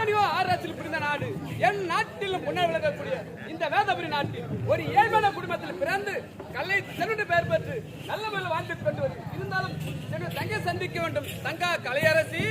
எத்தனையோ ஆராய்ச்சியில் பிரிந்த நாடு. என் நாட்டில் முன்னர் விளங்கக்கூடிய இந்த வேதபுரி நாட்டில் ஒரு ஏழ்மையான குடும்பத்தில் பிறந்து கல்லை செல்வண்டு பெயர் பெற்று நல்ல முறையில் வாழ்ந்து கொண்டு இருந்தாலும் தங்கை சந்திக்க வேண்டும். தங்கா கலையரசி.